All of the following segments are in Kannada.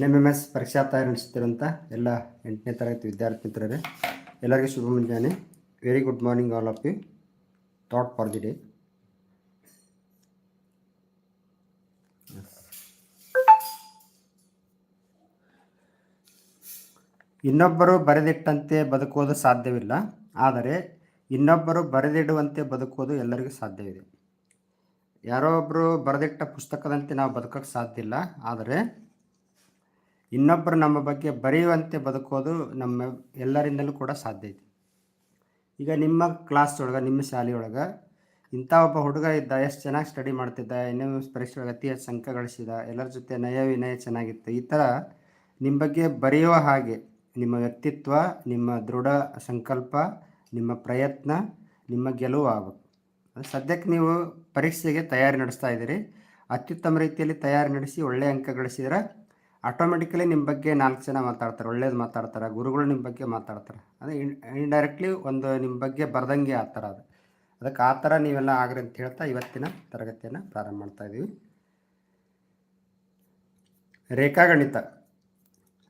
ಎನ್ ಎಂ ಎಸ್ ಪರೀಕ್ಷಾ ತಯಾರಿ ಎಲ್ಲ ಎಂಟನೇ ತರಗತಿ ವಿದ್ಯಾರ್ಥಿ ಮಿತ್ರರೇ ಎಲ್ಲರಿಗೂ ಶುಭ ಮುಂಜಾನೆ. Very good morning all of you thought for the day ಇನ್ನೊಬ್ಬರು ಬರೆದಿಟ್ಟಂತೆ ಬದುಕುವುದು ಸಾಧ್ಯವಿಲ್ಲ, ಆದರೆ ಇನ್ನೊಬ್ಬರು ಬರೆದಿಡುವಂತೆ ಬದುಕುವುದು ಎಲ್ಲರಿಗೂ ಸಾಧ್ಯವಿದೆ. ಯಾರೋ ಒಬ್ಬರು ಬರೆದಿಟ್ಟ ಪುಸ್ತಕದಂತೆ ನಾವು ಬದುಕೋಕ್ಕೆ ಸಾಧ್ಯ ಇಲ್ಲ, ಆದರೆ ಇನ್ನೊಬ್ಬರು ನಮ್ಮ ಬಗ್ಗೆ ಬರೆಯುವಂತೆ ಬದುಕೋದು ನಮ್ಮ ಎಲ್ಲರಿಂದಲೂ ಕೂಡ ಸಾಧ್ಯ ಐತಿ ಈಗ ನಿಮ್ಮ ಕ್ಲಾಸ್ ಒಳಗೆ, ನಿಮ್ಮ ಶಾಲೆಯೊಳಗೆ ಇಂಥ ಒಬ್ಬ ಹುಡುಗ ಇದ್ದ, ಎಷ್ಟು ಚೆನ್ನಾಗಿ ಸ್ಟಡಿ ಮಾಡ್ತಿದ್ದ, ಇನ್ನೂ ಪರೀಕ್ಷೆ ಒಳಗೆ ಅತಿ ಹೆಚ್ಚು ಅಂಕ ಗಳಿಸಿದ, ಎಲ್ಲರ ಜೊತೆ ನಯ ವಿನಯ ಚೆನ್ನಾಗಿತ್ತು, ಈ ಥರ ನಿಮ್ಮ ಬಗ್ಗೆ ಬರೆಯುವ ಹಾಗೆ ನಿಮ್ಮ ವ್ಯಕ್ತಿತ್ವ, ನಿಮ್ಮ ದೃಢ ಸಂಕಲ್ಪ, ನಿಮ್ಮ ಪ್ರಯತ್ನ, ನಿಮ್ಮ ಗೆಲುವು ಆಗಬೇಕು. ಸದ್ಯಕ್ಕೆ ನೀವು ಪರೀಕ್ಷೆಗೆ ತಯಾರಿ ನಡೆಸ್ತಾ ಇದ್ದೀರಿ. ಅತ್ಯುತ್ತಮ ರೀತಿಯಲ್ಲಿ ತಯಾರಿ ನಡೆಸಿ ಒಳ್ಳೆಯ ಅಂಕ ಗಳಿಸಿದ್ರೆ ಆಟೋಮೆಟಿಕಲಿ ನಿಮ್ಮ ಬಗ್ಗೆ ನಾಲ್ಕು ಜನ ಮಾತಾಡ್ತಾರೆ, ಒಳ್ಳೇದು ಮಾತಾಡ್ತಾರೆ, ಗುರುಗಳು ನಿಮ್ಮ ಬಗ್ಗೆ ಮಾತಾಡ್ತಾರೆ. ಅದು ಇಂಡೈರೆಕ್ಟ್ಲಿ ಒಂದು ನಿಮ್ಮ ಬಗ್ಗೆ ಬರ್ದಂಗೆ ಆ ಥರ ಅದು. ಅದಕ್ಕೆ ಆ ಥರ ನೀವೆಲ್ಲ ಆಗ್ರಿ ಅಂತ ಹೇಳ್ತಾ ಇವತ್ತಿನ ತರಗತಿಯನ್ನು ಪ್ರಾರಂಭ ಮಾಡ್ತಾ ಇದ್ದೀವಿ ರೇಖಾಗಣಿತ.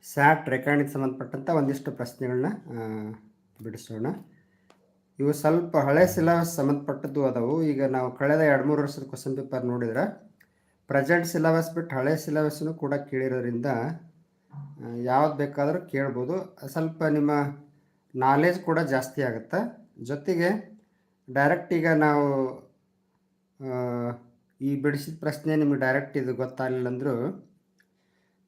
ಸ್ಯಾಟ್ ರೇಖಾಗಣಿತ ಸಂಬಂಧಪಟ್ಟಂಥ ಒಂದಿಷ್ಟು ಪ್ರಶ್ನೆಗಳನ್ನ ಬಿಡಿಸೋಣ. ಇವು ಸ್ವಲ್ಪ ಹಳೆ ಸಿಲೆಬಸ್ ಸಂಬಂಧಪಟ್ಟದ್ದು ಅದಾವು. ಈಗ ನಾವು ಕಳೆದ ಎರಡು ಮೂರು ವರ್ಷದ ಕ್ವಶನ್ ಪೇಪರ್ ನೋಡಿದ್ರೆ ಪ್ರೆಸೆಂಟ್ ಸಿಲೆಬಸ್ ಬಿಟ್ಟು ಹಳೆ ಸಿಲೆಬಸ್ನು ಕೂಡ ಕೇಳಿರೋದ್ರಿಂದ ಯಾವ್ದು ಬೇಕಾದರೂ ಕೇಳ್ಬೋದು. ಸ್ವಲ್ಪ ನಿಮ್ಮ ನಾಲೆಜ್ ಕೂಡ ಜಾಸ್ತಿ ಆಗುತ್ತೆ. ಜೊತೆಗೆ ಡೈರೆಕ್ಟ್ ಈಗ ನಾವು ಈ ಬಿಡಿಸಿದ ಪ್ರಶ್ನೆ ನಿಮಗೆ ಡೈರೆಕ್ಟ್ ಇದು ಗೊತ್ತಾಗಲಿಲ್ಲ ಅಂದರೂ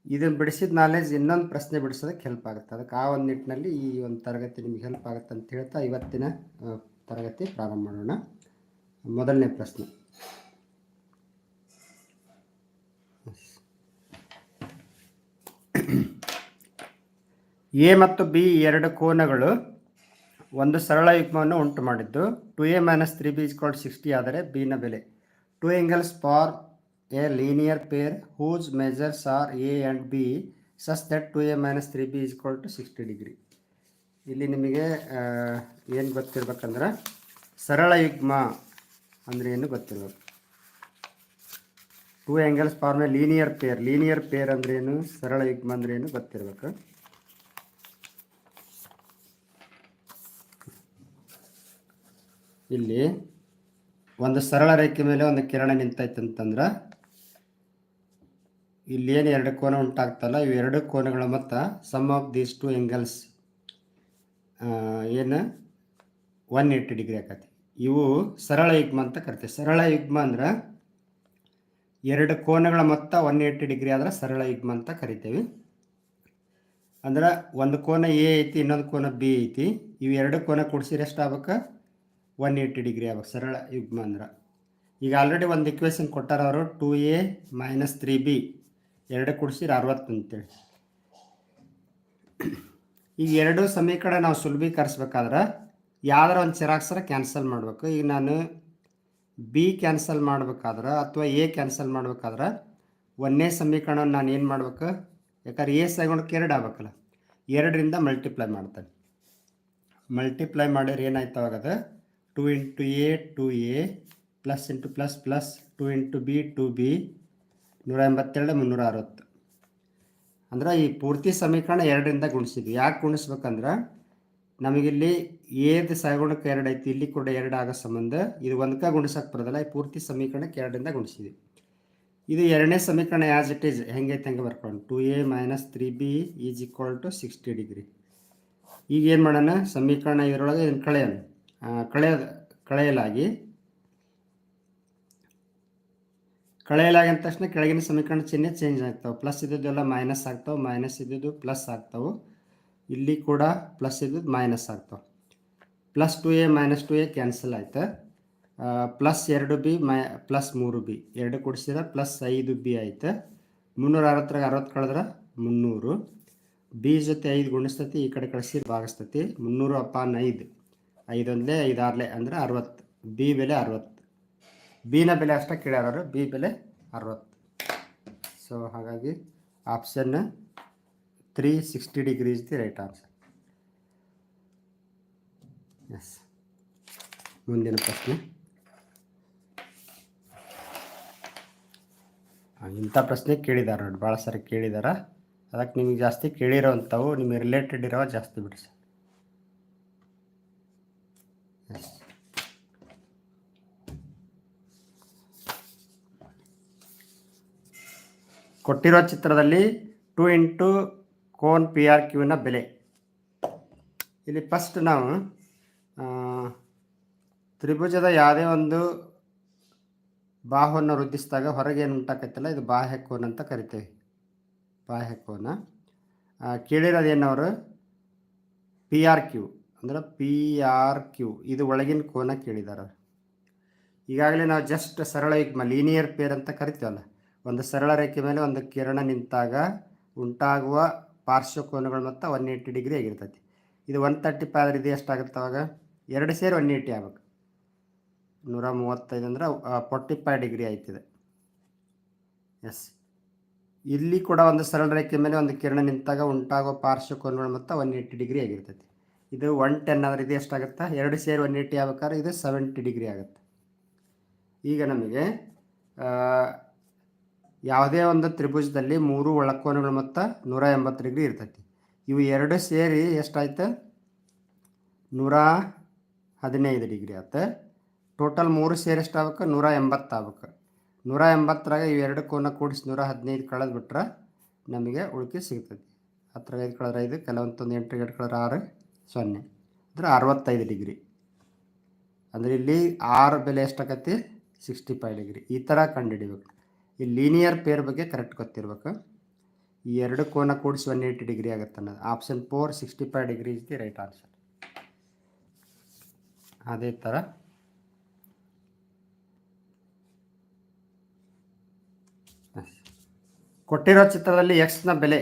ಇದನ್ನು ಬಿಡಿಸಿದ ನಾಲೆಜ್ ಇನ್ನೊಂದು ಪ್ರಶ್ನೆ ಬಿಡಿಸೋದಕ್ಕೆ ಹೆಲ್ಪ್ ಆಗುತ್ತೆ. ಅದಕ್ಕೆ ಆ ಒಂದು ನಿಟ್ಟಿನಲ್ಲಿ ಈ ಒಂದು ತರಗತಿ ನಿಮಗೆ ಹೆಲ್ಪ್ ಆಗುತ್ತೆ ಅಂತ ಹೇಳ್ತಾ ಇವತ್ತಿನ ತರಗತಿ ಪ್ರಾರಂಭ ಮಾಡೋಣ. ಮೊದಲನೇ ಪ್ರಶ್ನೆ. ಎ ಮತ್ತು ಬಿ ಎರಡು ಕೋನಗಳು ಒಂದು ಸರಳ ಯುಗ್ಮವನ್ನು ಉಂಟು ಮಾಡಿದ್ದು. Two A minus three B is equal sixty ಆದರೆ ಬಿನ ಬೆಲೆ. Two angles for a linear pair whose measures are A and B such that two A minus three B is equal to sixty degree ಇಲ್ಲಿ ನಿಮಗೆ ಏನು ಗೊತ್ತಿರ್ಬೇಕಂದ್ರೆ ಸರಳ ಯುಗ್ಮ ಅಂದರೆ ಏನು ಗೊತ್ತಿರಬೇಕು. Two angles form linear pair linear pair ಅಂದ್ರೇನು ಸರಳ ಯುಗ್ಮ ಅಂದ್ರೇನು ಗೊತ್ತಿರ್ಬೇಕು. ಇಲ್ಲಿ ಒಂದು ಸರಳ ರೇಖೆ ಮೇಲೆ ಒಂದು ಕಿರಣ ನಿಂತೈತೆ ಅಂತಂದ್ರೆ ಇಲ್ಲೇನು ಎರಡು ಕೋನ ಉಂಟಾಗ್ತಲ್ಲ, ಇವು ಎರಡು ಕೋನಗಳ ಮೊತ್ತ sum of these two angles ಏನು? ಒನ್ ಏಯ್ಟಿ ಡಿಗ್ರಿ ಆಕತಿ. ಇವು ಸರಳ ಯುಗ್ಮ ಅಂತ ಕರಿತೀವಿ. ಸರಳ ಯುಗ್ಮ ಅಂದ್ರೆ ಎರಡು ಕೋನಗಳ ಮೊತ್ತ ಒನ್ ಏಯ್ಟಿ ಡಿಗ್ರಿ ಆದ್ರೆ ಸರಳ ಯುಗ್ಮ ಅಂತ ಕರಿತೇವೆ. ಅಂದ್ರೆ ಒಂದು ಕೋನ ಎ ಐತಿ, ಇನ್ನೊಂದು ಕೋನ ಬಿ ಐತಿ. ಇವು ಎರಡು ಕೋನ ಕೂಡಿಸಿದ್ರೆ ಎಷ್ಟು ಆಗ್ಬೇಕು ಒನ್ ಏಯ್ಟಿ ಡಿಗ್ರಿ ಆಗ್ಬೇಕು, ಸರಳ ಯುಗ್ಮ ಅಂದ್ರೆ ಈಗ ಆಲ್ರೆಡಿ ಒಂದು ಇಕ್ವೇಶನ್ ಕೊಟ್ಟಾರ ಅವರು two A minus three B ಎರಡು ಕೂಡಿಸಿದ್ರೆ ಅರವತ್ತು ಅಂತೇಳಿ. ಈಗ ಎರಡು ಸಮೀಕರಣ ನಾವು ಸುಲಭೀಕರಿಸ್ಬೇಕಾದ್ರೆ ಯಾವ್ದಾರ ಒಂದು ಚಿರಾಕ್ಸರ ಕ್ಯಾನ್ಸಲ್ ಮಾಡಬೇಕು. ಈಗ ನಾನು ಬಿ ಕ್ಯಾನ್ಸಲ್ ಮಾಡ್ಬೇಕಾದ್ರೆ ಅಥವಾ ಎ ಕ್ಯಾನ್ಸಲ್ ಮಾಡ್ಬೇಕಾದ್ರೆ ಒಂದನೇ ಸಮೀಕರಣ ನಾನು ಏನು ಮಾಡ್ಬೇಕು? ಯಾಕಂದ್ರೆ ಎ ಸೈಗೊಂಡಕ್ಕೆ ಎರಡು ಆಗ್ಬೇಕಲ್ಲ. ಎರಡರಿಂದ ಮಲ್ಟಿಪ್ಲೈ ಮಾಡ್ತೇನೆ. ಮಲ್ಟಿಪ್ಲೈ ಮಾಡಿದ್ರೆ ಏನಾಯ್ತು ಅವಾಗದ two into A two A plus into plus plus two into B two B ನೂರ ಎಂಬತ್ತೆರಡು ಮುನ್ನೂರ ಅರವತ್ತು. ಅಂದ್ರೆ ಈ ಪೂರ್ತಿ ಸಮೀಕರಣ ಎರಡರಿಂದ ಗುಣಿಸಿದ್ವಿ. ಯಾಕೆ ಗುಣಿಸ್ಬೇಕಂದ್ರೆ ನಮಗಿಲ್ಲಿ ಏದ್ ಸಗುಣಕ್ಕೆ ಎರಡು ಐತಿ, ಇಲ್ಲಿ ಕೂಡ ಎರಡು ಆಗೋ ಸಂಬಂಧ ಇದು ಒಂದಕ್ಕೆ ಗುಣಿಸಕ್ಕೆ ಬರೋದಲ್ಲ, ಈ ಪೂರ್ತಿ ಸಮೀಕರಣಕ್ಕೆ ಎರಡರಿಂದ ಗುಣಿಸಿದ್ವಿ. ಇದು ಎರಡನೇ ಸಮೀಕರಣ ಆ್ಯಸ್ ಇಟ್ ಈಸ್ ಹೆಂಗೈತೆ ಹಂಗೆ ಬರ್ಕೊಂಡು two A minus three B is equal to sixty degree ಈಗ ಏನು ಮಾಡೋಣ? ಸಮೀಕರಣ ಇದರೊಳಗೆ ಇದನ್ನು ಕಳೆಯೋಣ. ಆ, ಕಳೆಯೋದು ಕಳೆಯಲಾಗಿ. ಕಳೆಯಲಾಗಿ ಅಂದ ತಕ್ಷಣ ಕೆಳಗಿನ ಸಮೀಕರಣ ಚಿಹ್ನೆ ಚೇಂಜ್ ಆಗ್ತಾವೆ. ಪ್ಲಸ್ ಇದ್ದದ್ದೆಲ್ಲ ಮೈನಸ್ ಆಗ್ತಾವೆ. ಮೈನಸ್ ಇದ್ದಿದ್ದು ಪ್ಲಸ್ ಆಗ್ತಾವೆ. ಇಲ್ಲಿ ಕೂಡ ಪ್ಲಸ್ ಇದ್ದದ್ದು ಮೈನಸ್ ಆಗ್ತಾವೆ. Plus two A minus two A cancel ಆಯ್ತು. ಪ್ಲಸ್ ಎರಡು ಬಿ ಮೈ ಪ್ಲಸ್ ಮೂರು ಬಿ ಎರಡು ಕೊಡಿಸಿದ್ರೆ ಪ್ಲಸ್ ಐದು ಬಿ ಆಯ್ತು. ಮುನ್ನೂರ ಅರವತ್ತರಾಗ ಅರವತ್ತು ಕಳೆದ್ರೆ ಮುನ್ನೂರು. ಬಿ ಜೊತೆ ಐದು ಗುಣಿಸ್ತತಿ ಈ ಕಡೆ ಕಳಿಸಿ ಭಾಗಿಸ್ತತಿ. ಮುನ್ನೂರು ಅಪಾನ್ ಐದು. ಐದೊಂದಲೇ ಐದಾರಲೆ ಅಂದರೆ ಅರವತ್ತು ಬಿ ಬೆಲೆ ಅರವತ್ತು ಬಿನ ಬೆಲೆ ಅಷ್ಟೇ ಕೇಳ್ಯಾರ ಬಿ ಬೆಲೆ ಅರವತ್ತು ಸೊ ಹಾಗಾಗಿ option three sixty degrees the right answer yes ಮುಂದಿನ ಪ್ರಶ್ನೆ. ಇಂಥ ಪ್ರಶ್ನೆ ಕೇಳಿದಾರೆ ನೋಡಿ. ಭಾಳ ಸರಿ ಕೇಳಿದಾರ. ಅದಕ್ಕೆ ನಿಮಗೆ ಜಾಸ್ತಿ ಕೇಳಿರೋವಂಥವು ನಿಮಗೆ ರಿಲೇಟೆಡ್ ಇರೋ ಜಾಸ್ತಿ ಬಿಡಿ ಸರ್ ಎಸ್ ಕೊಟ್ಟಿರೋ ಚಿತ್ರದಲ್ಲಿ ಟೂ ಇಂಟು ಕೋನ್ ಪಿ ಆರ್ ಕ್ಯೂನ ಬೆಲೆ. ಇಲ್ಲಿ ಫಸ್ಟ್ ನಾವು ತ್ರಿಭುಜದ ಯಾವುದೇ ಒಂದು ಬಾಹುವನ್ನು ವೃದ್ಧಿಸಿದಾಗ ಹೊರಗೆ ಏನು ಉಂಟಾಕೈತಲ್ಲ ಇದು ಬಾಹ್ಯ ಕೋನ ಅಂತ ಕರಿತೇವೆ. ಬಾಹ್ಯ ಕೋನ. ಆ, ಕೇಳಿರೋದು ಏನವರು? P R Q. ಅಂದ್ರೆ ಪಿ ಆರ್ ಕ್ಯೂ ಇದು ಒಳಗಿನ ಕೋನ ಕೇಳಿದಾರ. ಈಗಾಗಲೇ ನಾವು ಜಸ್ಟ್ ಸರಳ ಲೀನಿಯರ್ ಪೇರ್ ಅಂತ ಕರಿತೀವಲ್ಲ, ಒಂದು ಸರಳ ರೇಖೆ ಮೇಲೆ ಒಂದು ಕಿರಣ ನಿಂತಾಗ ಉಂಟಾಗುವ ಪಾರ್ಶ್ವಕೋನಗಳು ಮತ್ತು ಒನ್ ಏಯ್ಟಿ ಡಿಗ್ರಿ ಆಗಿರ್ತೈತಿ. ಇದು ಒನ್ ತರ್ಟಿ ಫೈವ್ ಆದರೆ ಇದು ಎಷ್ಟಾಗುತ್ತೆ ಅವಾಗ? ಎರಡು ಸೇರಿ ಒನ್ ಏಯ್ಟಿ ಆಗಬೇಕು. ನೂರ ಮೂವತ್ತೈದು ಅಂದ್ರೆ ಫೋರ್ಟಿ ಫೈವ್ ಡಿಗ್ರಿ ಆಯ್ತಿದೆ. ಎಸ್ ಇಲ್ಲಿ ಕೂಡ ಒಂದು ಸರಳ ರೇಖೆ ಮೇಲೆ ಒಂದು ಕಿರಣ ನಿಂತಾಗ ಉಂಟಾಗುವ ಪಾರ್ಶ್ವಕೋನಗಳು ಮತ್ತು ಒನ್ ಏಯ್ಟಿ ಡಿಗ್ರಿ ಆಗಿರ್ತೈತಿ. ಇದು ಒನ್ ಟೆನ್ ಆದ್ರೆ ಇದು ಎಷ್ಟಾಗುತ್ತೆ? ಎರಡು ಸೇರಿ ಒನ್ ಏಯ್ಟಿ ಆಗ್ಬೇಕಾದ್ರೆ ಇದು ಸೆವೆಂಟಿ ಡಿಗ್ರಿ ಆಗುತ್ತೆ. ಈಗ ನಮಗೆ ಯಾವುದೇ ಒಂದು ತ್ರಿಭುಜದಲ್ಲಿ ಮೂರು ಒಳಕೋನಗಳು ಮತ್ತು ನೂರ ಎಂಬತ್ತು ಡಿಗ್ರಿ ಇರ್ತೈತಿ. ಇವು ಎರಡು ಸೇರಿ ಎಷ್ಟಾಯ್ತು? ನೂರ ಹದಿನೈದು ಡಿಗ್ರಿ ಆಯ್ತು. ಟೋಟಲ್ ಮೂರು ಸೇರಿ ಎಷ್ಟಾಗಬೇಕು ನೂರ ಎಂಬತ್ತು ಆಗ್ಬೇಕು. ನೂರ ಎಂಬತ್ತರಾಗ ಇವೆರಡು ಕೋನ ಕೂಡಿಸಿ ನೂರ ಹದಿನೈದು ಕಳೆದು ಬಿಟ್ರೆ ನಮಗೆ ಉಳಿಕೆ ಸಿಗ್ತೈತಿ. ಹತ್ತರ ಐದು ಕಳೆದ್ರೆ ಐದು, ಕೆಲವೊಂದು ಎಂಟು ಎರಡು ಕಳೆದ್ರೆ ಆರು. ಸೊನ್ನೆ. ಅಂದರೆ ಅರವತ್ತೈದು ಡಿಗ್ರಿ. ಅಂದರೆ ಇಲ್ಲಿ ಆರು ಬೆಲೆ ಎಷ್ಟಾಗತ್ತೆ ಸಿಕ್ಸ್ಟಿ ಫೈವ್ ಡಿಗ್ರಿ. ಈ ಥರ ಕಂಡುಹಿಡಿಬೇಕು. ಈ ಲೀನಿಯರ್ ಪೇರ್ ಬಗ್ಗೆ ಕರೆಕ್ಟ್ ಗೊತ್ತಿರ್ಬೇಕು. ಈ ಎರಡು ಕೋನ ಕೂಡಿಸಿ ಒನ್ ಏಯ್ಟಿ ಡಿಗ್ರಿ ಆಗುತ್ತೆ ಅನ್ನೋದು. Option four sixty five degree is the right answer ಅದೇ ಥರ ಕೊಟ್ಟಿರೋ ಚಿತ್ರದಲ್ಲಿ ಎಕ್ಸ್ನ ಬೆಲೆ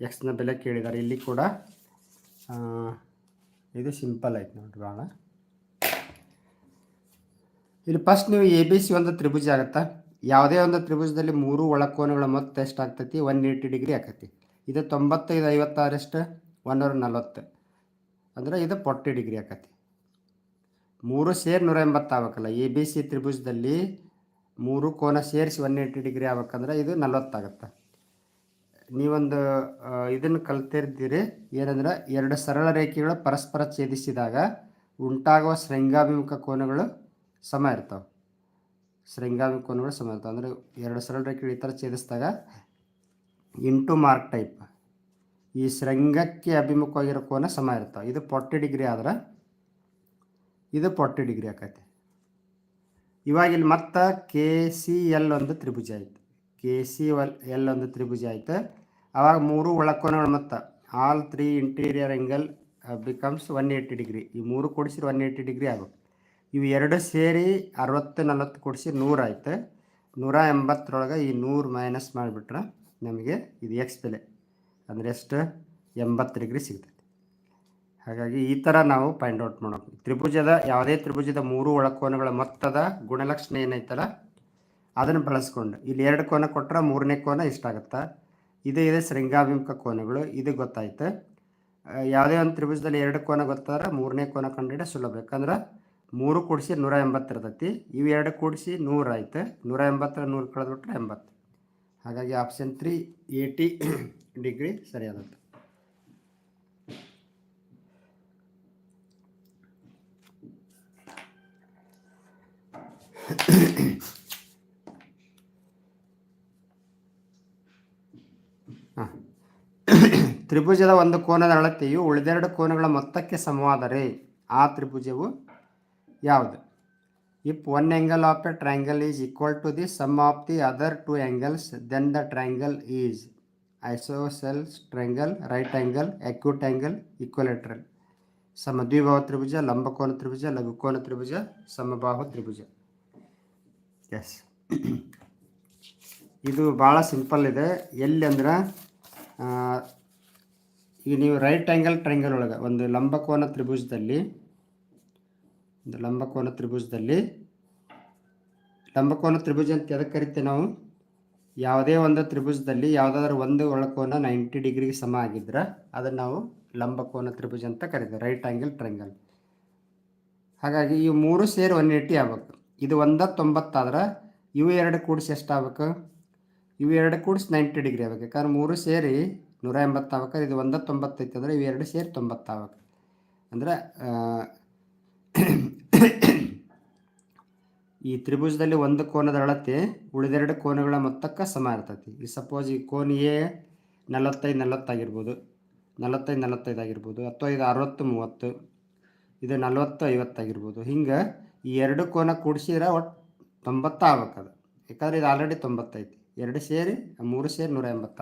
ಎಕ್ಸ್ನ ಬೆಲೆ ಕೇಳಿದ್ದಾರೆ. ಇಲ್ಲಿ ಕೂಡ ಇದು ಸಿಂಪಲ್ ಆಯ್ತು ನೋಡಿ ಭಾಳ ಇಲ್ಲಿ ಫಸ್ಟ್ ನೀವು ಎ ಬಿ ಸಿ ಒಂದು ತ್ರಿಭುಜ ಆಗುತ್ತಾ? ಯಾವುದೇ ಒಂದು ತ್ರಿಭುಜದಲ್ಲಿ ಮೂರು ಒಳಕೋನಗಳ ಮೊತ್ತ ಎಷ್ಟಾಗ್ತೈತಿ ಒನ್ ಏಯ್ಟಿ ಡಿಗ್ರಿ ಆಕೈತಿ. ಇದು ತೊಂಬತ್ತೈದು ಐವತ್ತಾರಷ್ಟು ಒನ್ನೂರ ನಲ್ವತ್ತು. ಅಂದರೆ ಇದು ಫೋರ್ಟಿ ಡಿಗ್ರಿ ಆಗತ್ತೆ ಮೂರು ಸೇರಿ ನೂರ ಎಂಬತ್ತು ಆಗ್ಬೇಕಲ್ಲ. ಎ ಬಿ ಸಿ ತ್ರಿಭುಜದಲ್ಲಿ ಮೂರು ಕೋನ ಸೇರಿಸಿ ಒನ್ ಏಯ್ಟಿ ಡಿಗ್ರಿ ಆಗ್ಬೇಕಂದ್ರೆ ಇದು ನಲ್ವತ್ತಾಗತ್ತೆ ನೀವೊಂದು ಇದನ್ನು ಕಲ್ತಿರ್ತೀರಿ. ಏನಂದ್ರೆ ಎರಡು ಸರಳ ರೇಖೆಗಳು ಪರಸ್ಪರ ಛೇದಿಸಿದಾಗ ಉಂಟಾಗುವ ಶೃಂಗಾಭಿಮುಖ ಕೋನಗಳು ಸಮ ಇರ್ತಾವೆ. ಶೃಂಗಾಭಿಮುಖ ಕೋನಗಳು ಸಮ ಇರ್ತಾವೆ. ಅಂದರೆ ಎರಡು ಸರಳ ರೇಖೆಗಳು ಈ ಥರ ಛೇದಿಸಿದಾಗ ಇಂಟು ಮಾರ್ಕ್ ಟೈಪ್. ಈ ಶೃಂಗಕ್ಕೆ ಅಭಿಮುಖವಾಗಿರೋ ಕೋನ ಸಮ ಇರ್ತಾವೆ. ಇದು ಫಾರ್ಟಿ ಡಿಗ್ರಿ ಆದ್ರೆ ಇದು ಫಾರ್ಟಿ ಡಿಗ್ರಿ ಆಕೈತೆ. ಇವಾಗ ಇಲ್ಲಿ ಮತ್ತೆ ಕೆ ಸಿ ಎಲ್ ಒಂದು ತ್ರಿಭುಜ ಆಯ್ತು ಕೆ ಸಿ ಒಲ್ ಎಲ್ ಒಂದು ತ್ರಿಭುಜ ಆಯಿತು ಆವಾಗ ಮೂರು ಒಳಕೋನಗಳು ಮತ್ತು all three interior angle becomes one eighty degree ಈ ಮೂರು ಕೊಡಿಸಿರು ಒನ್ ಏಯ್ಟಿ ಡಿಗ್ರಿ ಆಗಬೇಕು ಇವು ಎರಡು ಸೇರಿ ಅರವತ್ತು, ನಲವತ್ತು ಕೊಡಿಸಿ ನೂರು ಆಯ್ತು ನೂರ ಎಂಬತ್ತರೊಳಗೆ ಈ ನೂರು ಮೈನಸ್ ಮಾಡಿಬಿಟ್ರೆ ನಮಗೆ ಇದು ಎಕ್ಸ್ ಬೆಲೆ. ಅಂದರೆ ಎಷ್ಟು? ಎಂಬತ್ತು ಡಿಗ್ರಿ ಸಿಗ್ತೈತೆ. ಹಾಗಾಗಿ ಈ ಥರ ನಾವು ಫೈಂಡ್ ಔಟ್ ಮಾಡೋದು ತ್ರಿಭುಜದ, ಯಾವುದೇ ತ್ರಿಭುಜದ ಮೂರು ಒಳಕೋನಗಳ ಮೊತ್ತದ ಗುಣಲಕ್ಷಣ ಏನೈತಲ್ಲ? ಅದನ್ನು ಬಳಸ್ಕೊಂಡು. ಇಲ್ಲಿ ಎರಡು ಕೋನ ಕೊಟ್ಟರೆ ಮೂರನೇ ಕೋನ ಇಷ್ಟಾಗುತ್ತೆ ಇದು, ಇದೆ ಶೃಂಗಾಭಿಮುಖ ಕೋನಗಳು, ಇದು ಗೊತ್ತಾಯ್ತು. ಯಾವುದೇ ಒಂದು ತ್ರಿಭುಜದಲ್ಲಿ ಎರಡು ಕೋನ ಗೊತ್ತಾದ್ರೆ ಮೂರನೇ ಕೋನ ಕಂಡಿಡ ಸುಲಭ. ಯಾಕಂದ್ರೆ ಮೂರು ಕೂಡಿಸಿ ನೂರ ಎಂಬತ್ತಿರ್ತೈತಿ ಇವು ಎರಡು ಕೂಡಿಸಿ ನೂರಾಯ್ತು ನೂರ ಎಂಬತ್ತರ ನೂರು ಕಳೆದ್ಬಿಟ್ರೆ ಎಂಬತ್ತು. ಹಾಗಾಗಿ ಆಪ್ಷನ್ ತ್ರೀ ಏಯ್ಟಿ ಡಿಗ್ರಿ ಸರಿಯಾದದ್ದು ಹಾಂ ತ್ರಿಭುಜದ ಒಂದು ಕೋನದ ಅಳತೆಯು ಉಳಿದೆರಡು ಕೋನಗಳ ಮೊತ್ತಕ್ಕೆ ಸಮವಾದರೆ ಆ ತ್ರಿಭುಜವು ಯಾವುದು? If one angle of a triangle is equal to the sum of the other two angles then the triangle is isosceles triangle right angle acute angle equilateral ಸಮದ್ವಿಭಾವ ತ್ರಿಭುಜ, ಲಂಬಕೋನ ತ್ರಿಭುಜ, ಲಘುಕೋನ ತ್ರಿಭುಜ, ಸಮಬಾಹು ತ್ರಿಭುಜ. ಎಸ್ ಇದು ಭಾಳ ಸಿಂಪಲ್ ಇದೆ. ಎಲ್ಲಿ ಅಂದ್ರೆ ಈಗ ನೀವು ರೈಟ್ ಆ್ಯಂಗಲ್ ಟ್ರಯಾಂಗಲ್ ಒಳಗೆ ಒಂದು ಲಂಬಕೋನ ತ್ರಿಭುಜದಲ್ಲಿ, ಒಂದು ಲಂಬಕೋನ ತ್ರಿಭುಜದಲ್ಲಿ, ಲಂಬಕೋನ ತ್ರಿಭುಜ ಅಂತ ಎದಕ್ಕೆ ಕರಿತೇವೆ ನಾವು? ಯಾವುದೇ ಒಂದು ತ್ರಿಭುಜದಲ್ಲಿ ಯಾವುದಾದ್ರೂ ಒಂದು ಒಳಕೋನ ನೈಂಟಿ ಡಿಗ್ರಿಗೆ ಸಮ ಆಗಿದ್ರೆ ಅದನ್ನು ನಾವು ಲಂಬಕೋನ ತ್ರಿಭುಜ ಅಂತ ಕರಿತೇವೆ ರೈಟ್ ಆ್ಯಂಗಲ್ ಟ್ರಯಾಂಗಲ್ ಹಾಗಾಗಿ ಇವು ಮೂರು ಸೇರಿ ಒನ್ ಏಯ್ಟಿ ಆಗ್ಬೇಕು. ಇದು ಒಂದ ತೊಂಬತ್ತಾದ್ರೆ ಇವು ಎರಡು ಕೂಡಿಸಿ ಎಷ್ಟಾಗಬೇಕು ಇವು ಎರಡು ಕೂಡಿಸಿ ನೈಂಟಿ ಡಿಗ್ರಿ ಆಗ್ಬೇಕು. ಯಾಕಂದ್ರೆ ಮೂರು ಸೇರಿ ನೂರ ಎಂಬತ್ತು ಇದು ಒಂದ ತೊಂಬತ್ತೈತೆ ಅಂದರೆ ಇವೆರಡು ಸೇರಿ ತೊಂಬತ್ತು ಅಂದರೆ ಈ ತ್ರಿಭುಜದಲ್ಲಿ ಒಂದು ಕೋನದ ಅಳತೆ ಉಳಿದೆರಡು ಕೋನಗಳ ಮೊತ್ತಕ್ಕೆ ಸಮ ಇರ್ತೈತಿ. ಈ ಸಪೋಸ್ ಈ ಕೋನ್ ಎ ನಲವತ್ತೈದು ನಲವತ್ತಾಗಿರ್ಬೋದು, ನಲವತ್ತೈದು ನಲವತ್ತೈದು ಆಗಿರ್ಬೋದು ಅಥವಾ ಇದು ಅರವತ್ತು ಮೂವತ್ತು, ಇದು ನಲವತ್ತು ಐವತ್ತಾಗಿರ್ಬೋದು. ಹಿಂಗೆ ಈ ಎರಡು ಕೋನ ಕೂಡಿಸಿದ್ರೆ ಒಟ್ಟು ತೊಂಬತ್ತು ಆಗ್ಬೇಕು ಅದು. ಯಾಕಂದ್ರೆ ಇದು ಆಲ್ರೆಡಿ ತೊಂಬತ್ತೈತಿ. ಎರಡು ಸೇರಿ, ಮೂರು ಸೇರಿ ನೂರ ಎಂಬತ್ತು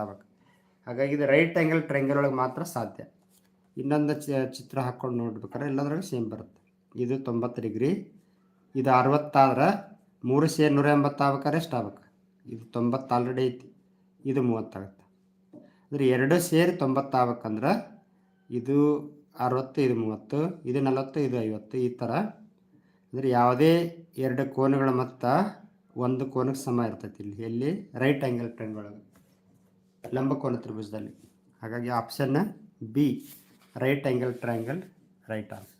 ಹಾಗಾಗಿ ಇದು ರೈಟ್ ಆ್ಯಂಗಲ್ ಟ್ರಯಾಂಗಲ್ ಒಳಗೆ ಮಾತ್ರ ಸಾಧ್ಯ. ಇನ್ನೊಂದು ಚಿತ್ರ ಹಾಕ್ಕೊಂಡು ನೋಡ್ಬೇಕಾರೆ ಎಲ್ಲದ್ರಾಗ ಸೇಮ್ ಬರುತ್ತೆ. ಇದು ತೊಂಬತ್ತು ಡಿಗ್ರಿ, ಇದು ಅರವತ್ತಾದ್ರೆ ಮೂರು ಸೇ ನೂರ ಎಂಬತ್ತು ಆಗ್ಬೇಕಾದ್ರೆ ಎಷ್ಟು ಆಗ್ಬೇಕು. ಇದು ತೊಂಬತ್ತು ಆಲ್ರೆಡಿ ಐತಿ, ಇದು ಮೂವತ್ತಾಗುತ್ತೆ ಅಂದರೆ ಎರಡು ಸೇರಿ ತೊಂಬತ್ತು ಆಗ್ಬೇಕಂದ್ರೆ ಇದು ಅರವತ್ತು, ಇದು ಮೂವತ್ತು, ಇದು ನಲವತ್ತು, ಇದು ಐವತ್ತು, ಈ ಥರ. ಅಂದರೆ ಯಾವುದೇ ಎರಡು ಕೋನಗಳ ಮೊತ್ತ ಒಂದು ಕೋನಕ್ಕೆ ಸಮ ಇರ್ತೈತಿ ಇಲ್ಲಿ. ಎಲ್ಲಿ? ರೈಟ್ ಆ್ಯಂಗಲ್ ಟ್ರೆಂಡ್ ಒಳಗೆ. ಲಂಬಕೋನ ತ್ರಿಭುಜದಲ್ಲಿ. ಹಾಗಾಗಿ ಆಪ್ಷನ್ನ B right angle triangle right answer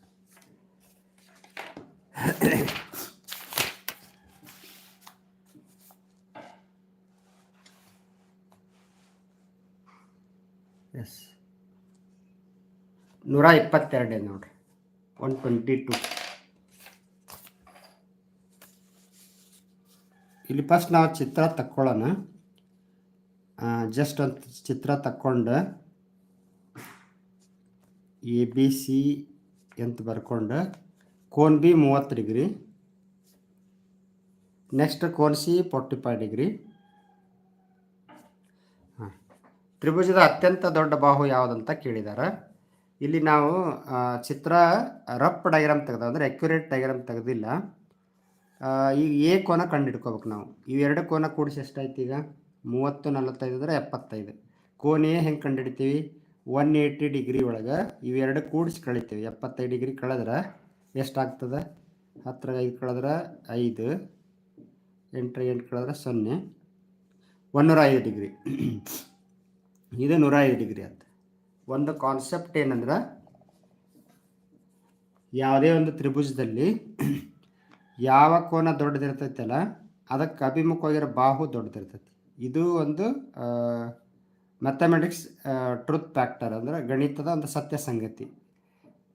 yes ನೂರ ಇಪ್ಪತ್ತೆರಡೇ ನೋಡ್ರಿ. ಒನ್ ಟ್ವೆಂಟಿ ಟು ಇಲ್ಲಿ ಫಸ್ಟ್ ನಾವು ಚಿತ್ರ ತಕ್ಕೊಳ್ಳೋಣ. ಜಸ್ಟ್ ಒಂದು ಚಿತ್ರ ತಕ್ಕೊಂಡು ಎ, ಬಿ, ಸಿ ಅಂತ ಬರ್ಕೊಂಡು ಕೋನ್ ಬಿ ಮೂವತ್ತು ಡಿಗ್ರಿ. ನೆಕ್ಸ್ಟ್ ಕೋನ್ ಸಿ ಫೋರ್ಟಿ ಫೈವ್ ಡಿಗ್ರಿ. ಹಾಂ, ತ್ರಿಭುಜದ ಅತ್ಯಂತ ದೊಡ್ಡ ಬಾಹು ಯಾವುದಂತ ಕೇಳಿದ್ದಾರೆ ಇಲ್ಲಿ ನಾವು ಚಿತ್ರ ರಫ್ ಡೈಗ್ರಾಮ್ ತೆಗೆದ, ಅಂದರೆ ಅಕ್ಯುರೇಟ್ ಡೈಗ್ರಾಮ್ ತೆಗೆದಿಲ್ಲ. ಈಗ ಎ ಕೋನ ಕಂಡು ಹಿಡ್ಕೋಬೇಕು ನಾವು ಇವೆರಡು ಕೋನ ಕೂಡಿಸಿ ಎಷ್ಟಾಯ್ತು ಈಗ? ಮೂವತ್ತು, ನಲವತ್ತೈದು ಅಂದರೆ ಎಪ್ಪತ್ತೈದು. ಕೋನೆಯೇ ಹೆಂಗೆ ಕಂಡುಹಿಡಿತೀವಿ? ಒನ್ ಏಯ್ಟಿ ಡಿಗ್ರಿ ಒಳಗೆ ಇವೆರಡು ಕೂಡಿಸಿ ಕಳಿತೀವಿ. ಎಪ್ಪತ್ತೈದು ಡಿಗ್ರಿ ಕಳೆದ್ರೆ ಎಷ್ಟಾಗ್ತದೆ? ಹತ್ತರ ಐದು ಕಳೆದ್ರೆ ಐದು ಎಂಟರ ಎಂಟು ಕಳೆದ್ರೆ ಸೊನ್ನೆ. ಒಂದೂರ ಐದು ಡಿಗ್ರಿ. ಇದು ನೂರ ಐದು ಡಿಗ್ರಿ ಅಂತ ಒಂದು ಕಾನ್ಸೆಪ್ಟ್ ಏನಂದ್ರೆ ಯಾವುದೇ ಒಂದು ತ್ರಿಭುಜದಲ್ಲಿ ಯಾವ ಕೋನ ದೊಡ್ಡದಿರ್ತೈತಲ್ಲ, ಅದಕ್ಕೆ ಅಭಿಮುಖವಾಗಿರೋ ಬಾಹು ದೊಡ್ಡದಿರ್ತೈತಿ. ಇದು ಒಂದು ಮ್ಯಾಥಮೆಟಿಕ್ಸ್ ಟ್ರುತ್ ಫ್ಯಾಕ್ಟರ್ ಅಂದರೆ ಗಣಿತದ ಒಂದು ಸತ್ಯ ಸಂಗತಿ.